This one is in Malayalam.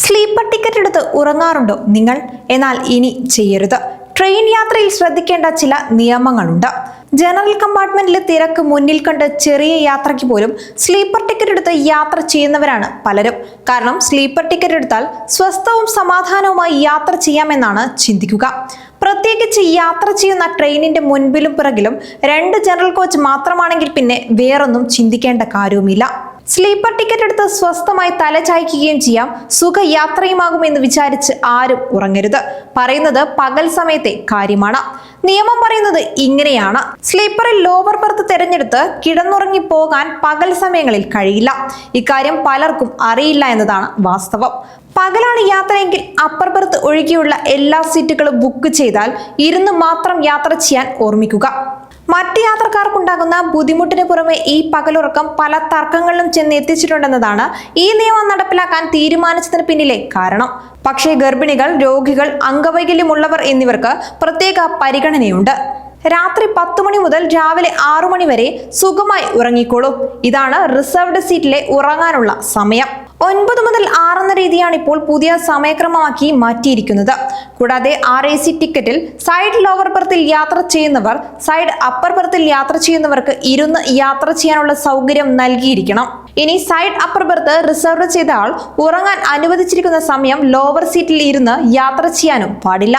സ്ലീപ്പർ ടിക്കറ്റ് എടുത്ത് ഉറങ്ങാറുണ്ടോ നിങ്ങൾ? എന്നാൽ ഇനി ചെയ്യരുത്. ട്രെയിൻ യാത്രയിൽ ശ്രദ്ധിക്കേണ്ട ചില നിയമങ്ങളുണ്ട്. ജനറൽ കമ്പാർട്ട്മെന്റിലെ തിരക്ക് മുന്നിൽ കണ്ട് ചെറിയ യാത്രയ്ക്ക് പോലും സ്ലീപ്പർ ടിക്കറ്റ് എടുത്ത് യാത്ര ചെയ്യുന്നവരാണ് പലരും. കാരണം സ്ലീപ്പർ ടിക്കറ്റ് എടുത്താൽ സ്വസ്ഥവും സമാധാനവുമായി യാത്ര ചെയ്യാമെന്നാണ് ചിന്തിക്കുക. പ്രത്യേകിച്ച് യാത്ര ചെയ്യുന്ന ട്രെയിനിന്റെ മുൻപിലും പിറകിലും രണ്ട് ജനറൽ കോച്ച് മാത്രമാണെങ്കിൽ പിന്നെ വേറൊന്നും ചിന്തിക്കേണ്ട കാര്യവുമില്ല. സ്ലീപ്പർ ടിക്കറ്റ് എടുത്ത് സ്വസ്ഥമായി തല ചായ്ക്കുകയും ചെയ്യാം. സുഖയാത്രയുമാകുമെന്ന് വിചാരിച്ച് ആരും ഉറങ്ങരുത്. പറയുന്നത് പകൽ സമയത്തെ കാര്യമാണ്. നിയമം പറയുന്നത് ഇങ്ങനെയാണ്. സ്ലീപ്പറിൽ ലോവർ ബർത്ത് തിരഞ്ഞെടുത്ത് കിടന്നുറങ്ങി പോകാൻ പകൽ സമയങ്ങളിൽ കഴിയില്ല. ഇക്കാര്യം പലർക്കും അറിയില്ല എന്നതാണ് വാസ്തവം. പകലാണ് യാത്രയെങ്കിൽ അപ്പർ ബർത്ത് ഒഴികെയുള്ള എല്ലാ സീറ്റുകളും ബുക്ക് ചെയ്താൽ ഇരുന്ന് മാത്രം യാത്ര ചെയ്യാൻ ഓർമ്മിക്കുക. മറ്റ് യാത്രക്കാർക്കുണ്ടാകുന്ന ബുദ്ധിമുട്ടിന് പുറമെ ഈ പകലുറക്കം പല തർക്കങ്ങളിലും ചെന്ന് എത്തിച്ചിട്ടുണ്ടെന്നതാണ് ഈ നിയമം നടപ്പിലാക്കാൻ തീരുമാനിച്ചതിന് പിന്നിലെ കാരണം. പക്ഷേ ഗർഭിണികൾ രോഗികൾ അംഗവൈകല്യമുള്ളവർ എന്നിവർക്ക് പ്രത്യേക പരിഗണനയുണ്ട്. രാത്രി പത്ത് മണി മുതൽ രാവിലെ ആറു മണി വരെ സുഖമായി ഉറങ്ങിക്കോളൂ. ഇതാണ് റിസർവ്ഡ് സീറ്റിലെ ഉറങ്ങാനുള്ള സമയം. ഒൻപത് മുതൽ ആറെന്ന രീതിയാണ് ഇപ്പോൾ പുതിയ സമയക്രമമാക്കി മാറ്റിയിരിക്കുന്നത്. കൂടാതെ ആർ എ സി ടിക്കറ്റിൽ സൈഡ് ലോവർ ബർത്തിൽ യാത്ര ചെയ്യുന്നവർ സൈഡ് അപ്പർ ബർത്തിൽ യാത്ര ചെയ്യുന്നവർക്ക് ഇരുന്ന് യാത്ര ചെയ്യാനുള്ള സൗകര്യം നൽകിയിരിക്കണം. ഇനി സൈഡ് അപ്പർ ബർത്ത് റിസർവ് ചെയ്ത ആൾ ഉറങ്ങാൻ അനുവദിച്ചിരിക്കുന്ന സമയം ലോവർ സീറ്റിൽ ഇരുന്ന് യാത്ര ചെയ്യാനും പാടില്ല.